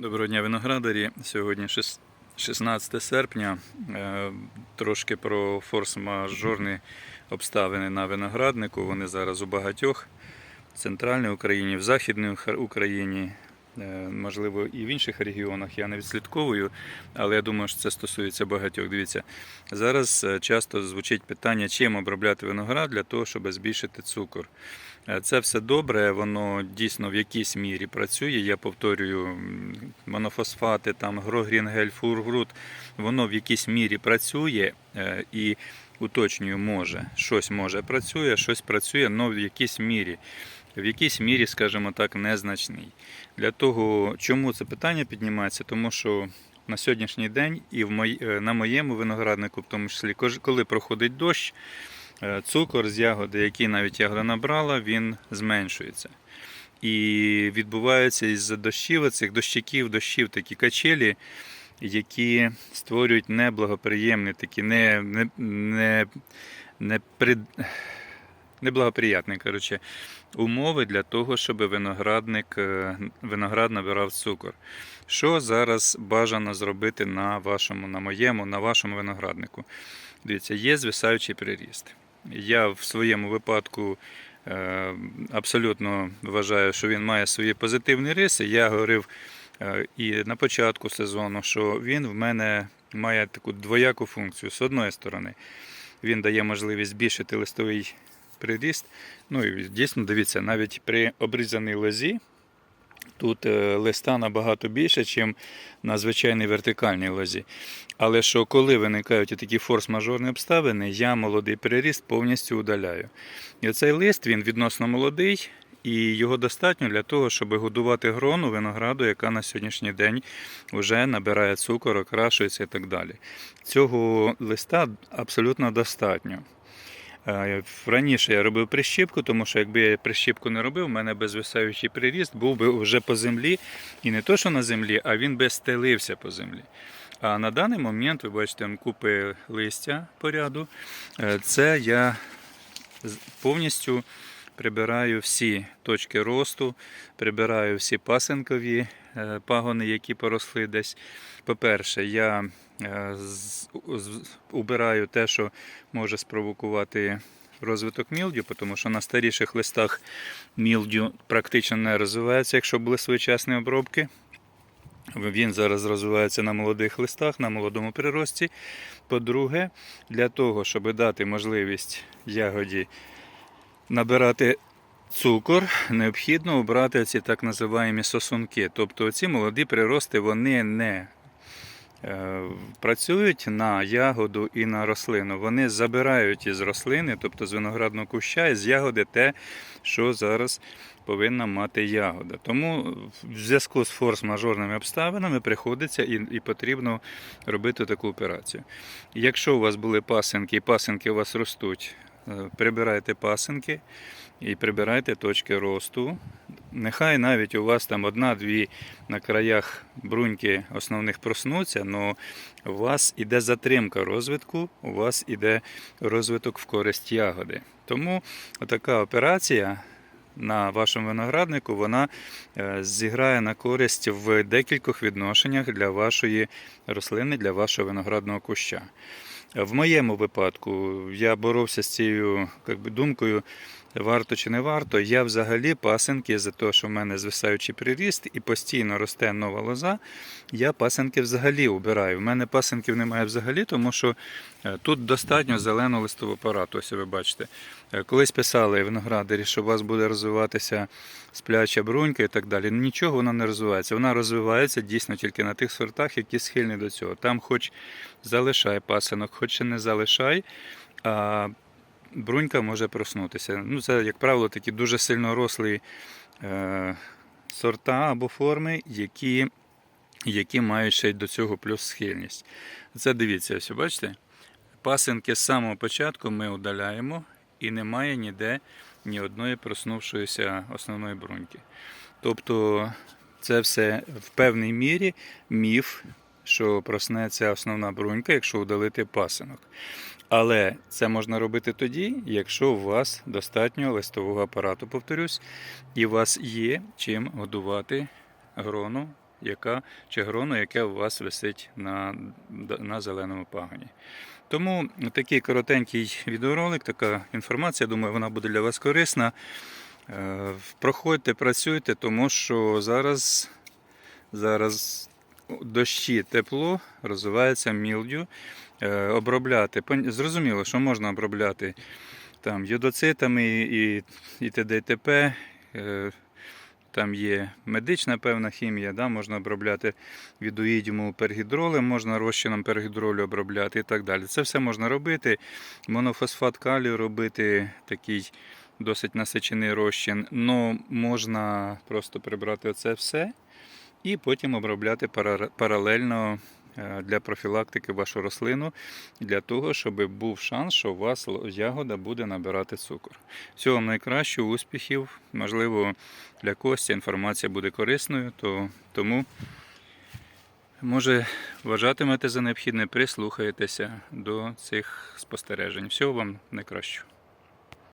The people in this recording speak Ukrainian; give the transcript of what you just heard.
Доброго дня, виноградарі. Сьогодні 16 серпня. Е, Трошки про форс-мажорні обставини на винограднику. Вони зараз у багатьох в центральній Україні, в Західній Україні, можливо, і в інших регіонах я не відслідковую, але я думаю, що це стосується багатьох. Дивіться, зараз е, часто звучить питання, чим обробляти виноград для того, щоб збільшити цукор. Е, Це все добре, воно дійсно в якійсь мірі працює. Я повторюю, монофосфати, там грогрінгель, фургрут, воно в якійсь мірі працює е, і уточнюю, може. Щось може працює, щось працює, але в якійсь мірі. В якійсь мірі, скажімо так, незначний. Для того, чому це питання піднімається? Тому що на сьогоднішній день і в мої, е, на моєму винограднику, в тому числі, коли проходить дощ, Е, цукор з ягоди, який навіть ягода набрала, він зменшується. І відбуваються із-за дощів, цих дощиків, дощів такі качелі, які створюють неблагоприємні, такі не, не, не, не при... неблагоприятні коротше, умови для того, щоб виноградник, е, виноград набирав цукор. Що зараз бажано зробити на вашому, на моєму, на вашому винограднику? Дивіться, є звисаючий приріст. Я в своєму випадку е, абсолютно вважаю, що він має свої позитивні риси. Я говорив е, і на початку сезону, що він в мене має таку двояку функцію. З одної сторони, він дає можливість збільшити листовий приріст. Ну і дійсно, дивіться, навіть при обрізаній лозі. Тут е, листа набагато більше, ніж на звичайній вертикальній лозі. Але що коли виникають такі форс-мажорні обставини, я молодий переріст повністю удаляю. І оцей лист він відносно молодий, і його достатньо для того, щоб годувати грону винограду, яка на сьогоднішній день вже набирає цукор, окрашується і так далі. Цього листа абсолютно достатньо. Раніше я робив прищіпку, тому що якби я прищіпку не робив, у мене безвисаючий приріст був би вже по землі. І не то, що на землі, а він би стелився по землі. А на даний момент, ви бачите, купи листя по ряду. Е, Це я повністю прибираю всі точки росту, прибираю всі пасинкові пагони, які поросли десь. По-перше, я е, убираю те, що може спровокувати розвиток мілдю, тому що на старіших листах мілдю практично не розвивається, якщо були своєчасні обробки. Він зараз розвивається на молодих листах, на молодому прирості. По-друге, для того, щоб дати можливість ягоді набирати цукор, необхідно обрати ці так називаємо сосунки. Тобто ці молоді прирости вони не е, працюють на ягоду і на рослину. Вони забирають із рослини, тобто з виноградного куща, і з ягоди те, що зараз повинна мати ягода. Тому в зв'язку з форс-мажорними обставинами приходиться і, і потрібно робити таку операцію. Якщо у вас були пасинки, і пасинки у вас ростуть, прибирайте пасинки і прибирайте точки росту. Нехай навіть у вас там одна-дві на краях бруньки основних проснуться, але у вас іде затримка розвитку, у вас іде розвиток в користь ягоди. Тому така операція на вашому винограднику вона е, зіграє на користь в декількох відношеннях для вашої рослини, для вашого виноградного куща. В моєму випадку я боровся з цією би, думкою, варто чи не варто. Я взагалі пасенки, за те, що в мене звисаючий приріст і постійно росте нова лоза, я пасенки взагалі убираю. У мене пасенків немає взагалі, тому що е, тут достатньо зеленого листового апарату, ось ви бачите. Е, Колись писали виноградарі, що у вас буде розвиватися спляча брунька і так далі. Нічого вона не розвивається. Вона розвивається дійсно тільки на тих сортах, які схильні до цього. Там хоч залишай пасинок, хоч і не залишай. Брунька може проснутися. Ну, це, як правило, такі дуже сильно рослі е, сорта або форми, які, які мають ще й до цього плюс схильність. Це дивіться, ось бачите? Пасинки з самого початку ми удаляємо і немає ніде ні одної проснувшоїся основної бруньки. Тобто це все в певній мірі міф, що проснеться основна брунька, якщо удалити пасинок. Але це можна робити тоді, якщо у вас достатньо листового апарату, повторюсь, і у вас є чим годувати грону яка, чи гроно, яке у вас висить на, на зеленому пагоні. Тому такий коротенький відеоролик, така інформація, думаю, вона буде для вас корисна. Е, Проходьте, працюйте, тому що зараз, зараз дощі, тепло, розвивається мілдю. Е, Обробляти. Зрозуміло, що можна обробляти там йодоцитами і, і т.д. і т.п. Е, Там є медична певна хімія, да, можна обробляти відоїдіму пергідролем, можна розчином пергідролю обробляти і так далі. Це все можна робити. Монофосфат калію робити такий досить насичений розчин. Но можна просто прибрати це все і потім обробляти паралельно е, для профілактики вашу рослину, для того, щоб був шанс, що у вас ягода буде набирати цукор. Всього вам найкращого, успіхів. Можливо, для когось ця інформація буде корисною, то тому. Може, вважатимете за необхідне, прислухаєтеся до цих спостережень. Всього вам найкращого.